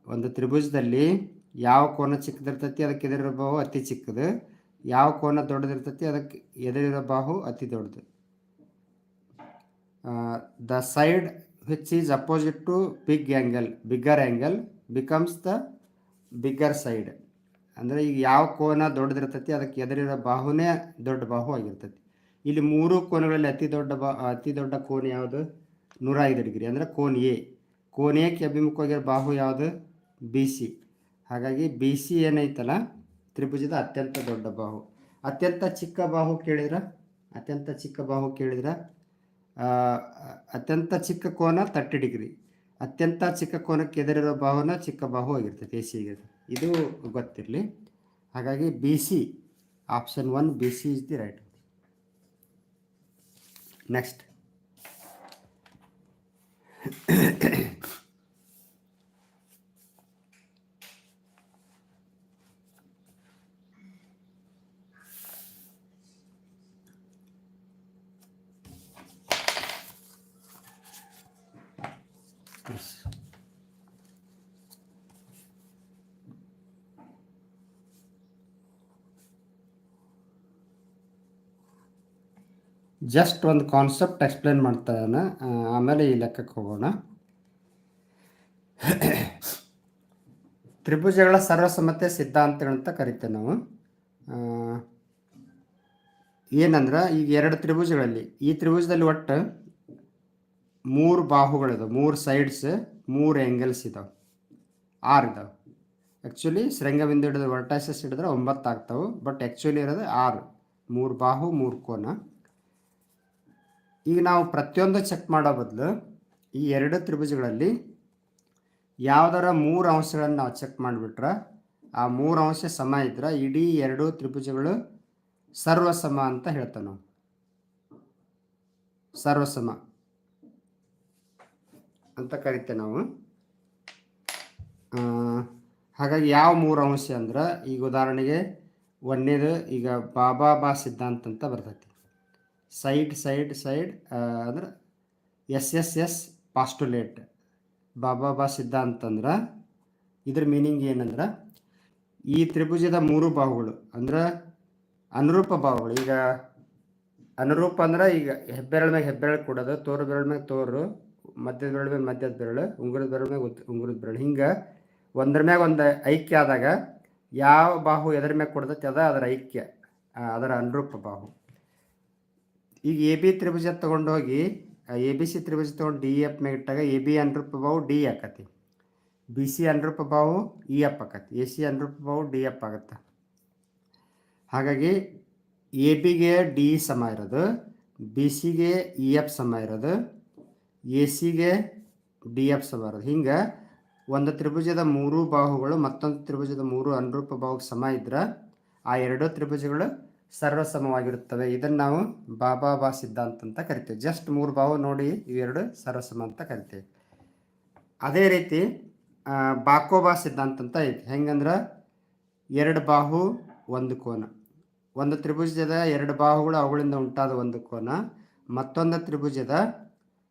ಒಂದು ತ್ರಿಭುಜದಲ್ಲಿ ಯಾವ ಕೋನ ಚಿಕ್ಕದಿರ್ತೈತಿ ಅದಕ್ಕೆ ಎದುರಿರೋ ಬಾಹು ಅತಿ ಚಿಕ್ಕದು. ಯಾವ ಕೋನ ದೊಡ್ಡದಿರ್ತೈತಿ ಅದಕ್ಕೆ ಎದುರಿರೋ ಬಾಹು ಅತಿ ದೊಡ್ಡದು. The side which is opposite to big angle bigger angle becomes the bigger side ಅಂದರೆ ಈಗ ಯಾವ ಕೋನ ದೊಡ್ಡದಿರ್ತೈತಿ ಅದಕ್ಕೆ ಎದುರಿರೋ ಬಾಹುನೇ ದೊಡ್ಡ ಬಾಹು ಆಗಿರ್ತೈತಿ. ಇಲ್ಲಿ ಮೂರು ಕೋನಗಳಲ್ಲಿ ಅತಿ ದೊಡ್ಡ ಅತಿ ದೊಡ್ಡ ಕೋನ ಯಾವುದು? ನೂರ ಐದು ಡಿಗ್ರಿ, ಅಂದರೆ ಕೋನ್ ಎ. ಕೋನ್ ಎಕ್ಕೆ ಅಭಿಮುಖವಾಗಿರೋ ಬಾಹು ಯಾವುದು? B C. ಹಾಗಾಗಿ ಬಿ ಸಿ ಏನೈತಲ್ಲ? ತ್ರಿಭುಜದ ಅತ್ಯಂತ ದೊಡ್ಡ ಬಾಹು. ಅತ್ಯಂತ ಚಿಕ್ಕ ಬಾಹು ಕೇಳಿದ್ರ? ಅತ್ಯಂತ ಚಿಕ್ಕ ಬಾಹು ಕೇಳಿದ್ರ? ಅತ್ಯಂತ ಚಿಕ್ಕ ಕೋನ ತರ್ಟಿ ಡಿಗ್ರಿ. ಅತ್ಯಂತ ಚಿಕ್ಕ ಕೋನಕ್ಕೆ ಎದುರಿರೋ ಬಾಹುನ ಚಿಕ್ಕ ಬಾಹು ಆಗಿರ್ತೈತೆ, ಎ ಸಿ ಇದು ಗೊತ್ತಿರಲಿ. ಹಾಗಾಗಿ B C, option one B C is the right next just ಒಂದು ಕಾನ್ಸೆಪ್ಟ್ ಎಕ್ಸ್ಪ್ಲೇನ್ ಮಾಡ್ತಾನೆ. ಆಮೇಲೆ ಈ ಲೆಕ್ಕಕ್ಕೆ ಹೋಗೋಣ. ತ್ರಿಭುಜಗಳ ಸರ್ವಸಮ್ಮತೆ ಸಿದ್ಧಾಂತಗಳಂತ ಕರಿತೇವೆ ನಾವು. ಏನಂದ್ರೆ ಈಗ ಎರಡು ತ್ರಿಭುಜಗಳಲ್ಲಿ, ಈ ತ್ರಿಭುಜದಲ್ಲಿ ಒಟ್ಟು ಮೂರು ಬಾಹುಗಳಿದಾವೆ ಮೂರು ಸೈಡ್ಸ್ ಮೂರು ಆ್ಯಂಗಲ್ಸ್ ಇದಾವೆ, ಆರು ಇದಾವೆ. ಆ್ಯಕ್ಚುಲಿ ಶೃಂಗಬಿಂದು ಹಿಡಿದ್ರೆ ವರ್ಟೈಸಸ್ ಹಿಡಿದ್ರೆ ಒಂಬತ್ತು ಆಗ್ತಾವೆ ಬಟ್ ಆ್ಯಕ್ಚುಲಿ ಇರೋದು ಆರು, ಮೂರು ಬಾಹು, ಮೂರು ಕೋನ. ಈಗ ನಾವು ಪ್ರತಿಯೊಂದು ಚೆಕ್ ಮಾಡೋ ಬದಲು ಈ ಎರಡು ತ್ರಿಭುಜಗಳಲ್ಲಿ ಯಾವ್ದಾರ ಮೂರು ಅಂಶಗಳನ್ನು ನಾವು ಚೆಕ್ ಮಾಡಿಬಿಟ್ರೆ ಆ ಮೂರು ಅಂಶ ಸಮ ಇದ್ರೆ ಇಡೀ ಎರಡು ತ್ರಿಭುಜಗಳು ಸರ್ವಸಮ ಅಂತ ಹೇಳ್ತೇವೆ ನಾವು. ಸರ್ವಸಮ. ಅಂತ ಕರಿತೇವೆ ನಾವು. ಹಾಗಾಗಿ ಯಾವ ಮೂರು ಅಂಶ ಅಂದ್ರೆ ಈಗ ಉದಾಹರಣೆಗೆ ಒಂದೇದು ಈಗ ಬಾಬಾ ಬಾ ಸಿದ್ಧಾಂತ ಅಂತ ಬರ್ತೈತಿ. ಸೈಡ್ ಸೈಡ್ ಸೈಡ್ ಅಂದ್ರೆ ಎಸ್ ಎಸ್ ಎಸ್ ಪಾಸ್ಟುಲೇಟ್ ಬಾಬಾ ಬಾ ಸಿದ್ಧಾಂತ ಅಂದ್ರೆ ಇದ್ರ ಮೀನಿಂಗ್ ಏನಂದ್ರೆ ಈ ತ್ರಿಭುಜದ ಮೂರು ಬಾಹುಗಳು ಅಂದ್ರೆ ಅನುರೂಪ ಬಾಹುಗಳು. ಈಗ ಅನುರೂಪ ಅಂದ್ರೆ ಈಗ ಹೆಬ್ಬೆರಳ ಮ್ಯಾಗ ಹೆಬ್ಬೆರಳು ಕೊಡೋದು, ತೋರು ಬೆರಳ ಮ್ಯಾಗ ತೋರು, ಮಧ್ಯದ ಬೆರಳ ಮ್ಯಾಗ ಮಧ್ಯದ ಬೆರಳು, ಉಂಗುರದ ಬೆರಳ ಮ್ಯಾಗ ಉಂಗುರದ ಬೆರಳು. ಹಿಂಗೆ ಒಂದ್ರ ಮ್ಯಾಗ ಒಂದು ಐಕ್ಯ ಆದಾಗ ಯಾವ ಬಾಹು ಎದ್ರ ಮ್ಯಾಗ ಕೊಡ್ತೈತಿ ಅದ ಅದರ ಐಕ್ಯ ಅದರ ಅನುರೂಪ ಬಾಹು. ಈಗ ಎ ಬಿ ತ್ರಿಭುಜ ತೊಗೊಂಡು ಹೋಗಿ ಎ ಬಿ ಸಿ ತ್ರಿಭುಜ ತೊಗೊಂಡು ಡಿ ಎಫ್ ಮೇಲೆ ಇಟ್ಟಾಗ ಎ ಬಿ ಅನುರೂಪ ಬಾವು ಡಿ ಆಕತಿ. ಬಿ ಸಿ ಅನುರೂಪ ಬಾಹು ಇ ಎಫ್ ಆಕತಿ. ಎ ಸಿ ಅನುರೂಪ ಬಾವು ಡಿ ಎಫ್ ಆಗುತ್ತೆ. ಹಾಗಾಗಿ ಎ ಬಿಗೆ ಡಿ ಸಮ ಇರೋದು ಬಿ ಸಿಗೆ ಇ ಎಫ್ ಸಮ ಇರೋದು ಎ ಸಿಗೆ ಡಿ ಎಫ್ ಸಮ ಇರೋದು. ಹಿಂಗೆ ಒಂದು ತ್ರಿಭುಜದ ಮೂರು ಬಾಹುಗಳು ಮತ್ತೊಂದು ತ್ರಿಭುಜದ ಮೂರು ಅನುರೂಪ ಬಾಹುಗೆ ಸಮ ಇದ್ರೆ, ಆ ಎರಡೂ ತ್ರಿಭುಜಗಳು ಸರ್ವಸಮವಾಗಿರುತ್ತವೆ. ಇದನ್ನು ನಾವು ಬಾಬಾ ಬಾ ಸಿದ್ಧಾಂತ ಅಂತ ಕರಿತೇವೆ. ಜಸ್ಟ್ ಮೂರು ಬಾಹು ನೋಡಿ ಇವೆರಡು ಸರ್ವಸಮ ಅಂತ ಕರಿತೇವೆ. ಅದೇ ರೀತಿ ಬಾಕೋಬಾ ಸಿದ್ಧಾಂತ ಅಂತ ಐತಿ. ಹೆಂಗಂದ್ರೆ? ಎರಡು ಬಾಹು, ಒಂದು ಕೋನ. ಒಂದು ತ್ರಿಭುಜದ ಎರಡು ಬಾಹುಗಳು ಅವುಗಳಿಂದ ಉಂಟಾದ ಒಂದು ಕೋನ. ಮತ್ತೊಂದು ತ್ರಿಭುಜದ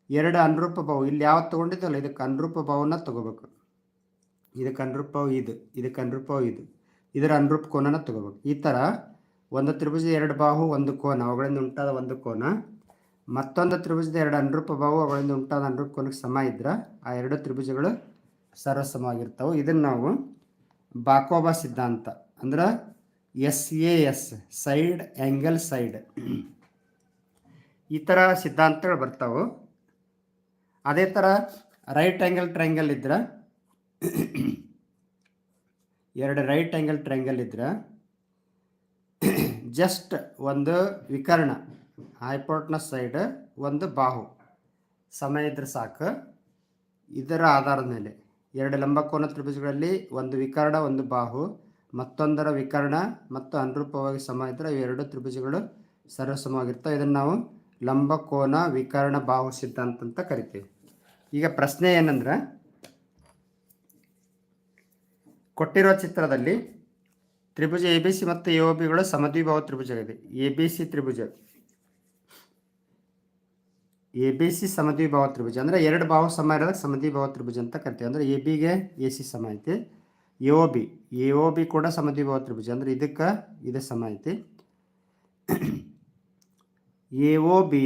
ಎರಡು ಅನುರೂಪ ಬಾಹು. ಇಲ್ಲಿ ಯಾವತ್ತು ತೊಗೊಂಡಿದ್ದಲ್ಲ? ಇದಕ್ಕೆ ಅನುರೂಪ ಭಾವನ ತಗೋಬೇಕು. ಇದಕ್ಕೆ ಅನುರೂಪ ಇದು. ಇದಕ್ಕೆ ಅನುರೂಪ ಇದು. ಇದರ ಅನುರೂಪ ಕೋನನ ತಗೋಬೇಕು. ಈ ಥರ ಒಂದು ತ್ರಿಭುಜದ ಎರಡು ಬಾಹು, ಒಂದು ಕೋನ. ಅವುಗಳಿಂದ ಉಂಟಾದ ಒಂದು ಕೋನ. ಮತ್ತೊಂದು ತ್ರಿಭುಜದ ಎರಡು ಅನುರೂಪ ಬಾಹು, ಅವುಗಳಿಂದ ಉಂಟಾದ ಅನುರೂಪ ಕೋನಕ್ಕೆ ಸಮ ಇದ್ರೆ ಆ ಎರಡು ತ್ರಿಭುಜಗಳು ಸರ್ವಸಮವಾಗಿರ್ತವೆ. ಇದನ್ನು ನಾವು ಬಾಕೋಬಾ ಸಿದ್ಧಾಂತ ಅಂದ್ರೆ S A S, side angle side. ಈ ಥರ ಸಿದ್ಧಾಂತಗಳು ಬರ್ತಾವೆ. ಅದೇ ಥರ ರೈಟ್ ಆ್ಯಂಗಲ್ ಟ್ರಯಾಂಗಲ್ ಇದ್ರೆ, ಎರಡು ರೈಟ್ ಆ್ಯಂಗಲ್ ಟ್ರಯಾಂಗಲ್ ಇದ್ರೆ ಜಸ್ಟ್ ಒಂದು ವಿಕರ್ಣ ಹೈಪೋರ್ಟ್ನ ಸೈಡ್ ಒಂದು ಬಾಹು. ಸಮಯ ಇದ್ರೆ ಸಾಕು. ಇದರ ಆಧಾರದ ಮೇಲೆ ಎರಡು ಲಂಬಕೋನ ತ್ರಿಭುಜಗಳಲ್ಲಿ ಒಂದು ವಿಕರ್ಣ, ಒಂದು ಬಾಹು, ಮತ್ತೊಂದರ ವಿಕರ್ಣ ಮತ್ತು ಅನುರೂಪವಾಗಿ ಸಮ ಇದ್ದರೆ ಎರಡು ತ್ರಿಭುಜಗಳು ಸರ್ವಸಮವಾಗಿರ್ತವೆ. ಇದನ್ನು ನಾವು ಲಂಬಕೋನ ವಿಕರ್ಣ, ಬಾಹು ಸಿದ್ಧಾಂತ ಅಂತ ಕರಿತೀವಿ. ಈಗ ಪ್ರಶ್ನೆ ಏನಂದ್ರೆ, ಕೊಟ್ಟಿರೋ ಚಿತ್ರದಲ್ಲಿ ತ್ರಿಭುಜ, ಎ ಬಿ ಸಿ ಮತ್ತು ಎ ಬಿಗಳು ಸಮದ್ವಿಭಾವ ತ್ರಿಭುಜವಿದೆ ಎ ಬಿ ಸಿ ತ್ರಿಭುಜ. ಎ ಬಿ ಸಿ ಸಮದ್ವಿಭಾವ ತ್ರಿಭುಜ. ಅಂದರೆ ಎರಡು ಭಾವ ಸಮ ಇರೋದಕ್ಕೆ ಸಮದ್ವಿಭಾವ ತ್ರಿಭುಜ ಅಂತ ಕರಿತೀವಿ. ಅಂದರೆ ಎ ಬಿಗೆ ಎ ಸಿ ಸಮ ಐತಿ. A O B. A O B ಕೂಡ ಸಮದ್ವಿಭಾವ ತ್ರಿಭುಜ. ಅಂದರೆ ಇದಕ್ಕೆ ಇದು ಸಮ ಐತಿ. A O B,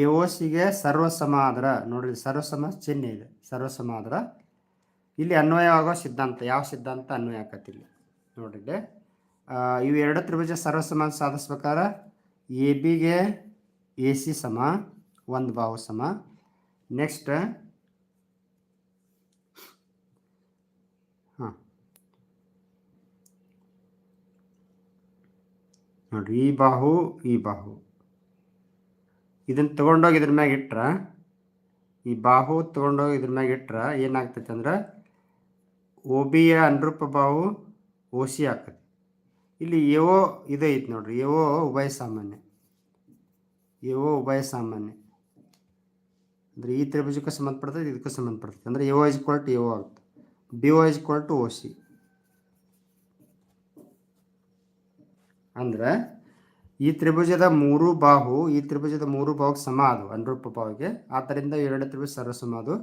A O ಸಿಗೆ ಸರ್ವಸಮ ಆದ್ರೆ ನೋಡಿರಿ, ಸರ್ವಸಮ ಚಿಹ್ನೆ ಇದೆ. ಸರ್ವಸಮ ಆದ್ರೆ ಇಲ್ಲಿ ಅನ್ವಯ ಆಗೋ ಸಿದ್ಧಾಂತ. ಯಾವ ಸಿದ್ಧಾಂತ? ಅನ್ವಯ ಆಕತಿ ಇಲ್ಲಿ. ಇವು ಎರಡು ತ್ರಿಭುಜ ಸರ್ವಸಮ ಸಾಧಿಸ್ಬೇಕಾರ ಎ ಬಿಗೆ ಎ ಸಿ ಸಮ, ಒಂದು ಬಾಹು ಸಮ. ನೆಕ್ಸ್ಟ್ ಹಾಂ. ನೋಡ್ರಿ, ಈ ಬಾಹು ಈ ಬಾಹು. ಇದನ್ನು ತೊಗೊಂಡೋಗಿ ಇದ್ರ ಮ್ಯಾಗ ಇಟ್ರ, ಈ ಬಾಹು ತೊಗೊಂಡೋಗಿ ಇದ್ರ ಮ್ಯಾಗ ಇಟ್ರ ಏನಾಗ್ತೈತೆ ಅಂದ್ರೆ ಒ ಬಿಯ ಅನುರೂಪ ಬಾಹು ಓ ಸಿ ಆಗ್ತದೆ ಇಲ್ಲಿ ಎವೋ ಇದೈತೆ ನೋಡ್ರಿ ಎವೋ ಉಭಯ ಸಾಮಾನ್ಯ. ಎವೋ ಉಭಯ ಸಾಮಾನ್ಯ. ಅಂದರೆ ಈ ತ್ರಿಭುಜಕ್ಕೆ ಸಂಬಂಧಪಡ್ತದೆ, ಇದಕ್ಕೂ ಸಂಬಂಧಪಡ್ತದೆ. ಅಂದರೆ ಎವೋ ಇಸ್ ಕ್ವಾಲ್ ಟು ಎವೋ ಆಗುತ್ತೆ. D O is equal to O C. ಅಂದ್ರೆ ಈ ತ್ರಿಭುಜದ ಮೂರು ಬಾಹು, ಈ ತ್ರಿಭುಜದ ಮೂರು ಬಾಹುಗೆ ಸಮ ಅದು ಅನುರೂಪ ಬಾಹುಗೆ. ಆದ್ದರಿಂದ ಎರಡು ತ್ರಿಭುಜ ಸರ್ವಸಮ ಅದು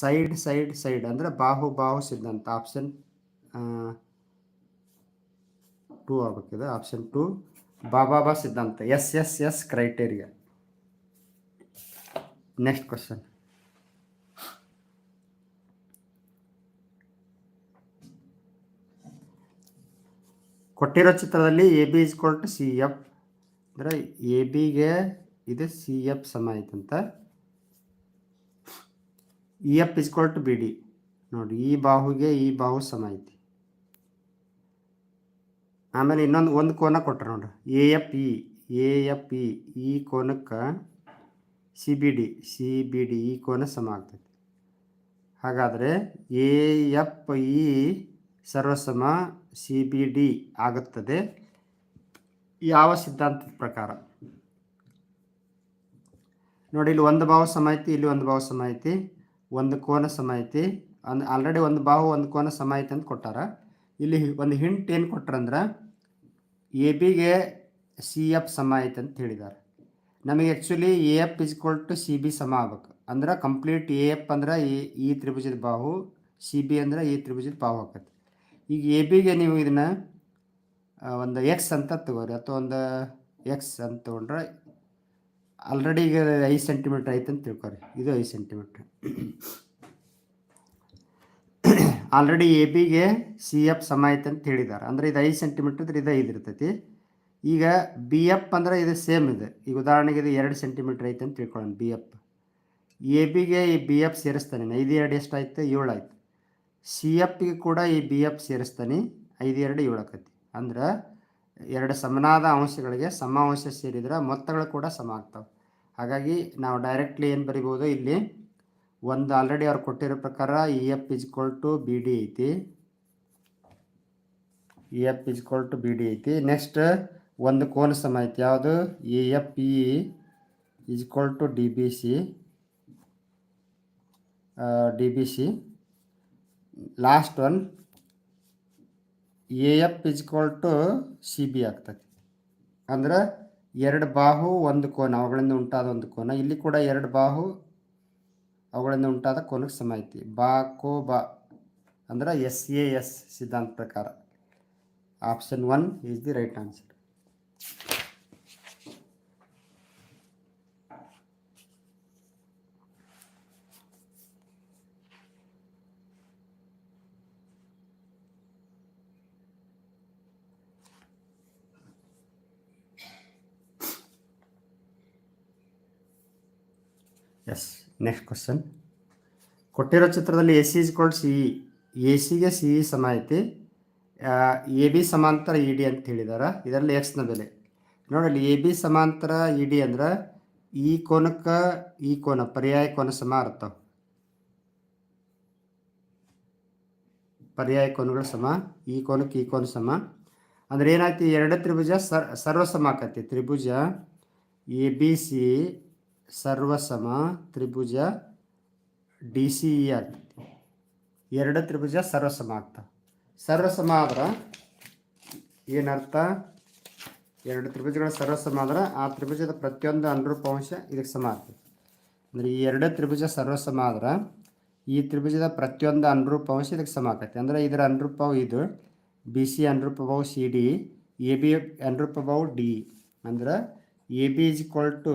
ಸೈಡ್ ಸೈಡ್ ಸೈಡ್ ಅಂದ್ರೆ ಬಾಹು ಬಾಹು ಸಿದ್ಧಾಂತ. ಆಪ್ಷನ್ ಟೂ ಆಗ್ಬೇಕಿದೆ ಆಪ್ಷನ್ ಟು ಬಾಬಾಬಾ ಸಿದ್ಧಾಂತ S S S criteria next question ಕೊಟ್ಟಿರೋ ಚಿತ್ರದಲ್ಲಿ A B is to C F ಅಂದರೆ ಎ ಬಿಗೆ ಇದು ಸಿ ಎಫ್ ಸಮ ಐತಂತ E F is to B D ನೋಡಿ, ಈ ಬಾಹುಗೆ ಈ ಬಾಹು ಸಮ ಐತಿ ಆಮೇಲೆ ಇನ್ನೊಂದು ಒಂದು ಕೋನ ಕೊಟ್ರು ನೋಡ್ರಿ A F E, A F E, ಈ ಕೋನಕ್ಕೆ C B D, C B D ಈ ಕೋನ ಸಮ ಆಗ್ತೈತಿ. ಹಾಗಾದರೆ ಎ ಎಫ್ ಇ ಸರ್ವಸಮ ಸಿ ಬಿ ಡಿ ಆಗುತ್ತದೆ. ಯಾವ ಸಿದ್ಧಾಂತದ ಪ್ರಕಾರ? ನೋಡಿ, ಇಲ್ಲಿ ಒಂದು ಭಾವ ಸಮ ಐತಿ, ಇಲ್ಲಿ ಒಂದು ಭಾವ ಸಮ ಐತಿ, ಒಂದು ಕೋನ ಸಮ ಐತಿ. ಅಂದ್ ಆಲ್ರೆಡಿ ಒಂದು ಬಾಹು ಒಂದು ಕೋನ ಸಮ ಐತಿ ಅಂತ ಕೊಟ್ಟಾರ. ಇಲ್ಲಿ ಒಂದು ಹಿಂಟ್ ಏನು ಕೊಟ್ರಂದ್ರೆ ಎ ಬಿಗೆ ಸಿ ಎಫ್ ಸಮ ಐತೆ ಅಂತ ಹೇಳಿದ್ದಾರೆ ನಮಗೆ actually A F is equal to C B ಸಮ ಆಗ್ಬೇಕು. ಅಂದ್ರೆ ಕಂಪ್ಲೀಟ್ ಎ ಎಫ್ ಅಂದ್ರೆ ಈ ತ್ರಿಭುಜದ ಬಾಹು ಸಿ ಬಿ ಅಂದ್ರೆ ಈ ತ್ರಿಭುಜದ ಬಾಹು ಆಕತಿ. ಈಗ ಎ ಬಿಗೆ ನೀವು ಇದನ್ನು ಒಂದು ಎಕ್ಸ್ ಅಂತ ತಗೋರಿ, ಅಥವಾ ಒಂದು ಎಕ್ಸ್ ಅಂತ ತೊಗೊಂಡ್ರೆ ಆಲ್ರೆಡಿ ಈಗ ಐದು ಸೆಂಟಿಮೀಟ್ರ್ ಐತೆ ಅಂತ ತಿಳ್ಕೊರಿ. ಇದು ಐದು ಸೆಂಟಿಮೀಟ್ರ್ ಆಲ್ರೆಡಿ ಎ ಬಿಗೆ ಸಿ ಎಫ್ ಸಮ ಐತೆ ಅಂತ ಹೇಳಿದ್ದಾರೆ ಅಂದರೆ ಇದು ಐದು ಸೆಂಟಿಮೀಟ್ರ್ ಇದು ಐದು ಇರ್ತೈತಿ. ಈಗ ಬಿ ಎಫ್ ಅಂದರೆ ಇದು ಸೇಮ್ ಇದೆ. ಈಗ ಉದಾಹರಣೆಗೆ ಇದು ಎರಡು ಸೆಂಟಿಮೀಟ್ರ್ ಐತೆ ಅಂತ ತಿಳ್ಕೊಳ್ಳೋಣ ಬಿ ಎಫ್ ಎ ಬಿಗೆ ಈ ಬಿ ಎಫ್ ಸೇರಿಸ್ತಾನೆ. ಐದು, ಎರಡು ಎಷ್ಟಾಯ್ತು ಏಳು ಆಯ್ತು. ಸಿ ಎಫ್ಗೆ ಕೂಡ ಈ ಬಿ ಎಫ್ ಸೇರಿಸ್ತಾನೆ. ಐದು, ಎರಡು, ಏಳು ಆಕತಿ. ಅಂದ್ರೆ ಎರಡು ಸಮನಾದ ಅಂಶಗಳಿಗೆ ಸಮ ಅಂಶ ಸೇರಿದ್ರೆ ಮೊತ್ತಗಳು ಕೂಡ ಸಮ ಆಗ್ತವೆ. ಹಾಗಾಗಿ ನಾವು ಡೈರೆಕ್ಟ್ಲಿ ಏನು ಬರಿಬೋದು ಇಲ್ಲಿ? ಒಂದು ಆಲ್ರೆಡಿ ಅವ್ರು ಕೊಟ್ಟಿರೋ ಪ್ರಕಾರ E F is equal to B D ಐತಿ. E F is equal to B D ಐತಿ. ನೆಕ್ಸ್ಟ್ ಒಂದು ಕೋನ ಸಮ ಐತಿ. ಯಾವುದು? A F E is equal to D B C D B C last one A F is equal to C B ಆಗ್ತದೆ. ಅಂದ್ರೆ ಎರಡು ಬಾಹು ಒಂದು ಕೋನ, ಅವುಗಳಿಂದ ಉಂಟಾದ ಒಂದು ಕೋನ. ಇಲ್ಲಿ ಕೂಡ ಎರಡು ಬಾಹು ಅವುಗಳಿಂದ ಉಂಟಾದ ಕೋನಕ್ಕೆ ಸಮ ಐತಿ ಬಾ, ಕೋ, ಬಾ ಅಂದ್ರೆ ಎಸ್, ಎ, ಎಸ್ ಸಿದ್ಧಾಂತ ಪ್ರಕಾರ. Option one is the right answer yes next question ಕೊಟ್ಟಿರೋ ಚಿತ್ರದಲ್ಲಿ A C is equal C, A ಸಿಗೆ ಸಿ ಇ ಸಮ ಐತಿ. ಎ ಬಿ ಸಮಾಂತರ ಇ ಡಿ ಅಂತ ಹೇಳಿದಾರೆ. ಇದರಲ್ಲಿ ಎಕ್ಸ್ನ ಬೆಲೆ. ನೋಡಲಿ ಎ ಬಿ ಸಮಾಂತರ ಇ ಡಿ ಅಂದ್ರೆ ಈ ಕೋನಕ್ಕೆ ಈ ಕೋನ, ಪರ್ಯಾಯ ಕೋನ ಸಮ ಇರ್ತಾವ ಪರ್ಯಾಯ ಕೋನಗಳು ಸಮ, ಈ ಕೋನಕ್ಕೆ ಈ ಕೋನ ಸಮ. ಅಂದ್ರೆ ಏನಾಯ್ತು? ಎರಡು ತ್ರಿಭುಜ ಸರ್ ಸರ್ವಸಮ ಆಕತಿ ತ್ರಿಭುಜ ಎ ಬಿ ಸಿ ಸರ್ವಸಮ ತ್ರಿಭುಜ ಡಿ ಸಿ ಇ ಆಗ್ತೈತಿ. ಎರಡು ತ್ರಿಭುಜ ಸರ್ವಸಮ ಆಗ್ತಾವ. ಸರ್ವಸಮ ಆದ್ರೆ ಏನರ್ಥ? ಎರಡು ತ್ರಿಭುಜಗಳ ಸರ್ವಸಮ ಆದ್ರೆ ಆ ತ್ರಿಭುಜದ ಪ್ರತಿಯೊಂದು ಅನುರೂಪ ಅಂಶ ಇದಕ್ಕೆ ಸಮ ಆಗ್ತೈತಿ. ಅಂದರೆ ಈ ಎರಡು ತ್ರಿಭುಜ ಸರ್ವಸಮ ಆದ್ರೆ ಈ ತ್ರಿಭುಜದ ಪ್ರತಿಯೊಂದು ಅನುರೂಪ ಅಂಶ ಇದಕ್ಕೆ ಸಮ ಆಗ್ತೈತಿ. ಅಂದರೆ ಇದರ ಅನುರೂಪವು ಇದು, ಬಿ ಸಿ ಅನುರೂಪವು ಸಿ ಡಿ, ಎ ಬಿ ಅನುರೂಪವು ಡಿ. ಅಂದ್ರೆ A B is equal to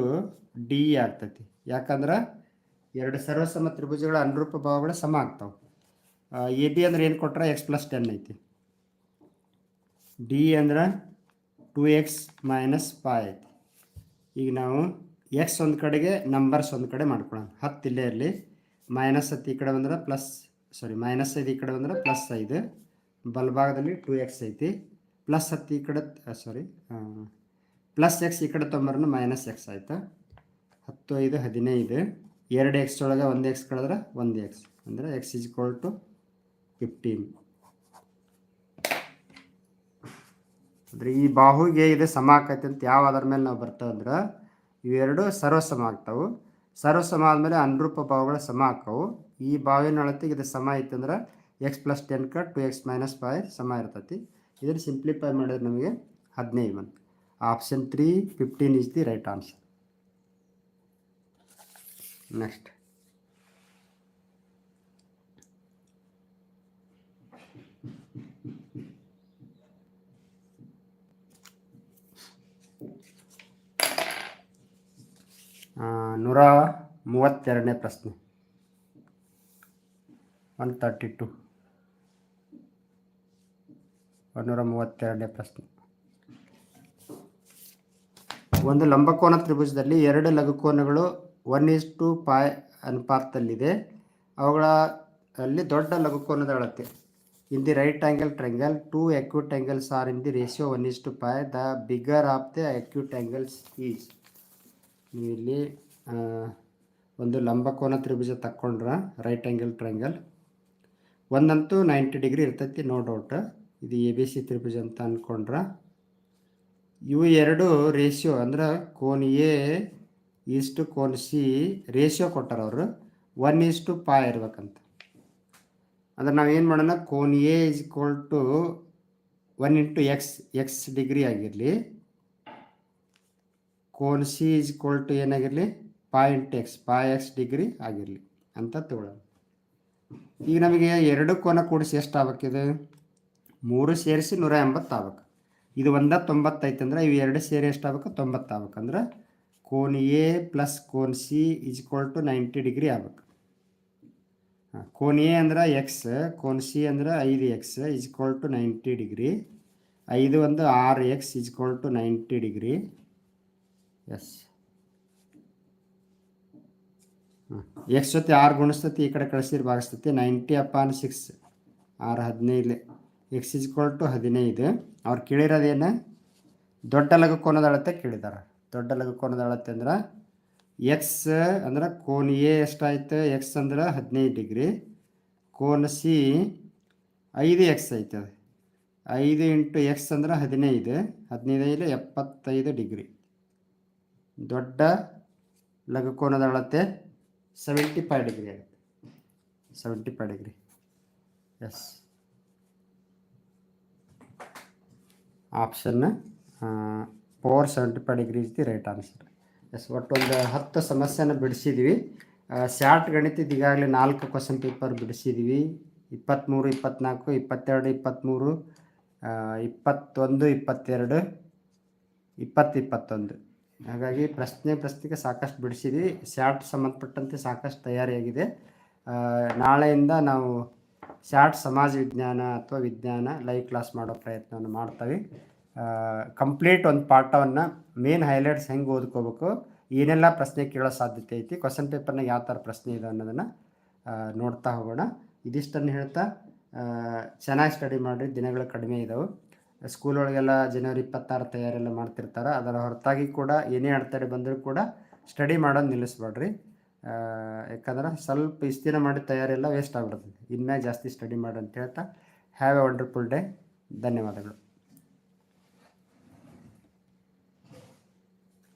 D ಆಗ್ತೈತಿ. ಯಾಕಂದ್ರೆ ಎರಡು ಸರ್ವಸಮ ತ್ರಿಭುಜಗಳ ಅನುರೂಪ ಭಾವಗಳು ಸಮ ಆಗ್ತಾವೆ. ಎ ಬಿ ಅಂದ್ರೆ ಏನು ಕೊಟ್ರೆ ಎಕ್ಸ್ ಪ್ಲಸ್ ಟೆನ್ ಐತಿ. ಡಿ ಅಂದ್ರೆ ಟು ಎಕ್ಸ್ ಮೈನಸ್ ಫೈ ಐತಿ. ಈಗ ನಾವು ಎಕ್ಸ್ ಒಂದು ಕಡೆಗೆ ನಂಬರ್ಸ್ ಒಂದು ಕಡೆ ಮಾಡ್ಕೊಳ್ಳೋಣ ಹತ್ತು ಇಲ್ಲೇ ಇರಲಿ. ಮೈನಸ್ ಹತ್ತು ಈ ಕಡೆ ಬಂದ್ರೆ ಪ್ಲಸ್ ಸಾರಿ ಮೈನಸ್ ಐದು ಈ ಕಡೆ ಬಂದ್ರೆ ಪ್ಲಸ್ ಐದು. ಬಲಭಾಗದಲ್ಲಿ ಟು ಎಕ್ಸ್ ಐತಿ. ಪ್ಲಸ್ ಹತ್ತು ಈ ಕಡೆ ಸಾರಿ ಪ್ಲಸ್ ಎಕ್ಸ್ ಈ ಕಡೆ ತೊಂಬರನು ಮೈನಸ್ ಎಕ್ಸ್ ಆಯಿತಾ? ಹತ್ತು ಐದು, ಹದಿನೈದು. ಎರಡು ಎಕ್ಸ್ ಒಳಗೆ ಒಂದು ಎಕ್ಸ್ ಕಳೆದ್ರೆ ಒಂದು ಎಕ್ಸ್. ಅಂದರೆ X is equal to fifteen ಅಂದರೆ ಈ ಬಾಹುಗೆ ಇದು ಸಮ ಆಕೈತಿ ಅಂತ ಯಾವ ಅದರ ಮೇಲೆ ನಾವು ಬರ್ತಾವಂದ್ರೆ ಇವೆರಡು ಸರ್ವಸಮ ಆಗ್ತಾವೆ. ಸರ್ವಸಮ ಆದಮೇಲೆ ಅನುರೂಪ ಬಾಹುಗಳು ಸಮ ಆಕ್ಕವು ಈ ಬಾವಿನ ಅಳತೆಗೆ ಇದು ಸಮ ಐತಂದ್ರೆ ಎಕ್ಸ್ ಪ್ಲಸ್ ಟೆನ್ ಕ ಟು ಎಕ್ಸ್ ಮೈನಸ್ ಫೈ ಸಮ ಇರ್ತೈತಿ. ಇದನ್ನು ಸಿಂಪ್ಲಿಫೈ ಮಾಡಿದ್ರೆ ನಮಗೆ ಹದಿನೈದು ಬಂತು. Option three fifteen is the right answer next ನೂರ ಮೂವತ್ತೆರಡನೇ ಪ್ರಶ್ನೆ. ಒನ್ ತರ್ಟಿ ಟು ಒಂದೂರ ಮೂವತ್ತೆರಡನೇ ಪ್ರಶ್ನೆ ಒಂದು ಲಂಬಕೋನ ತ್ರಿಭುಜದಲ್ಲಿ ಎರಡು ಲಘುಕೋನಗಳು ಒನ್ ಈಸ್ ಟು ಪೈ ಅನುಪಾತದಲ್ಲಿದೆ. ಅವುಗಳ ಅಲ್ಲಿ ದೊಡ್ಡ ಲಘುಕೋನದ ಅಳತೆ. In the right angle triangle two acute angles are in the ratio one is to Pai the bigger of the acute angles is ನೀವು ಇಲ್ಲಿ ಒಂದು ಲಂಬಕೋನ ತ್ರಿಭುಜ ತಕ್ಕೊಂಡ್ರ ರೈಟ್ ಆ್ಯಂಗಲ್ ಟ್ರಯಾಂಗಲ್ ಒಂದಂತೂ ನೈಂಟಿ ಡಿಗ್ರಿ ಇರ್ತೈತಿ ನೋ ಡೌಟ್ ಇದು ಎ ಬಿ ಸಿ ತ್ರಿಭುಜ ಅಂತ ಅಂದ್ಕೊಂಡ್ರ ಇವು ಎರಡು ರೇಷಿಯೋ ಅಂದ್ರೆ ಕೋನ್ A is to cone C ratio ಕೊಟ್ಟಾರ ಅವರು. ಒನ್ ಇಷ್ಟು ಪಾ ಇರ್ಬೇಕಂತ. ಅಂದ್ರೆ ನಾವೇನು ಮಾಡೋಣ? Cone A is equal to one into X X degree ಆಗಿರಲಿ. ಕೋನ್ ಸಿ ಇಸ್ ಈಕ್ವಲ್ ಟು ಏನಾಗಿರಲಿ? ಇಂಟು ಎಕ್ಸ್ ಪಾ ಎಕ್ಸ್ ಡಿಗ್ರಿ ಆಗಿರಲಿ ಅಂತ ತಗೊಳ್ಳೋಣ ಈಗ ನಮಗೆ ಎರಡು ಕೋನ ಕೂಡಿಸಿ ಎಷ್ಟು ಆಗ್ಬೇಕಿದು? ಮೂರು ಸೇರಿಸಿ ನೂರ ಎಂಬತ್ತು ಆಗ್ಬೇಕು. ಇದು ಒಂದ ತೊಂಬತ್ತೈತೆ ಅಂದ್ರೆ ಇವು ಎರಡು ಸೇರಿ ಎಷ್ಟು ಆಗ್ಬೇಕು ತೊಂಬತ್ತು ಆಗ್ಬೇಕು ಅಂದ್ರೆ ಕೋನ್ A plus cone C is equal to ninety degree ಆಗ್ಬೇಕು. ಹಾಂ, ಕೋನ್ ಎ ಅಂದ್ರೆ ಎಕ್ಸ್ ಕೋನ್ ಸಿ ಅಂದ್ರೆ ಐದು X is equal to ninety degree. ಐದು ಒಂದು ಆರು X is equal to ninety degree. Yes X ಜೊತೆ ಆರು ಗುಣಿಸ್ತತಿ, ಈ ಕಡೆ ಕಳಿಸಿದ್ರೆ ಭಾಗಿಸ್ತತಿ, ನೈಂಟಿ ಅಪಾನ್ ಸಿಕ್ಸ್ ಆರು ಹದಿನೈದು ಎಕ್ಸ್ ಇಸ್ ಟು ಹದಿನೈದು. ಅವ್ರು ಕೇಳಿರೋದೇನು ದೊಡ್ಡ ಲಘು ಕೋನದ ಅಳತೆ ಕೇಳಿದಾರೆ. ದೊಡ್ಡ ಲಘು ಕೋನದ ಅಳತೆ ಅಂದ್ರೆ ಎಕ್ಸ್ ಅಂದ್ರೆ ಕೋನ್ ಎ ಎಷ್ಟಾಯ್ತು? ಎಕ್ಸ್ ಅಂದ್ರೆ ಹದಿನೈದು ಡಿಗ್ರಿ. ಕೋನ್ ಸಿ ಐದು ಎಕ್ಸ್ ಐತೆ. ಅದು ಐದು ಇಂಟು ಎಕ್ಸ್ ಅಂದ್ರೆ ಹದಿನೈದು. ಹದಿನೈದು ಎಪ್ಪತ್ತೈದು ಡಿಗ್ರಿ. ದೊಡ್ಡ ಲಘುಕೋನದ ಅಳತೆ ಸೆವೆಂಟಿ ಫೈವ್ ಡಿಗ್ರಿ ಆಗುತ್ತೆ. Seventy five degree. Yes option four seventy five degree is the right answer yes ಒಂದು ಹತ್ತು ಸಮಸ್ಯೆನ ಬಿಡಿಸಿದ್ವಿ. ಶಾರ್ಟ್ ಗಣಿತದ ಈಗಾಗಲೇ ನಾಲ್ಕು ಕ್ವಶನ್ ಪೇಪರ್ ಬಿಡಿಸಿದ್ವಿ. ಇಪ್ಪತ್ತ್ಮೂರು ಇಪ್ಪತ್ತ್ನಾಲ್ಕು ಇಪ್ಪತ್ತೆರಡು ಇಪ್ಪತ್ತ್ಮೂರು ಇಪ್ಪತ್ತೊಂದು, ಇಪ್ಪತ್ತೆರಡು, ಇಪ್ಪತ್ತು, ಇಪ್ಪತ್ತೊಂದು. ಹಾಗಾಗಿ ಪ್ರಶ್ನೆ ಪ್ರಶ್ನೆಗೆ ಸಾಕಷ್ಟು ಬಿಡಿಸಿದ್ವಿ. ಶಾರ್ಟ್ ಸಂಬಂಧಪಟ್ಟಂತೆ ಸಾಕಷ್ಟು ತಯಾರಿಯಾಗಿದೆ. ನಾಳೆಯಿಂದ ನಾವು ಶಾರ್ಟ್ ಸಮಾಜ ವಿಜ್ಞಾನ ಅಥವಾ ವಿಜ್ಞಾನ ಲೈವ್ ಕ್ಲಾಸ್ ಮಾಡೋ ಪ್ರಯತ್ನವನ್ನು ಮಾಡ್ತೀವಿ. ಕಂಪ್ಲೀಟ್ ಒಂದು ಪಾಠವನ್ನು ಮೇನ್ ಹೈಲೈಟ್ಸ್ ಹೆಂಗೆ ಓದ್ಕೋಬೇಕು, ಏನೆಲ್ಲ ಪ್ರಶ್ನೆ ಕೇಳೋ ಸಾಧ್ಯತೆ ಐತಿ ಕ್ವಶನ್ ಪೇಪರ್ನಾಗ ಯಾವ ಥರ ಪ್ರಶ್ನೆ ಇದೆ ಅನ್ನೋದನ್ನು ನೋಡ್ತಾ ಹೋಗೋಣ. ಇದಿಷ್ಟನ್ನು ಹೇಳ್ತಾ ಚೆನ್ನಾಗಿ ಸ್ಟಡಿ ಮಾಡಿರಿ, ದಿನಗಳು ಕಡಿಮೆ ಇದ್ದಾವೆ ಸ್ಕೂಲ್ ಒಳಗೆಲ್ಲ ಜನವರಿ ಇಪ್ಪತ್ತಾರು ತಯಾರೆಲ್ಲ ಮಾಡ್ತಿರ್ತಾರೆ, ಅದರ ಹೊರತಾಗಿ ಕೂಡ ಏನೇ ಅಡೆತಡೆ ಬಂದರೂ ಕೂಡ ಸ್ಟಡಿ ಮಾಡೋದು ನಿಲ್ಲಿಸ್ಬೇಡ್ರಿ. ಯಾಕಂದ್ರೆ ಸ್ವಲ್ಪ ಇಷ್ಟು ದಿನ ಮಾಡಿದ ತಯಾರಿ ಎಲ್ಲ ವೇಸ್ಟ್ ಆಗ್ಬಿಡ್ತದೆ. ಇನ್ಮ್ಯಾಗ ಜಾಸ್ತಿ ಸ್ಟಡಿ ಮಾಡಿ ಅಂತ ಹೇಳ್ತಾ ಹ್ಯಾವ್ ಎ ವಂಡರ್ಫುಲ್ ಡೇ ಧನ್ಯವಾದಗಳು.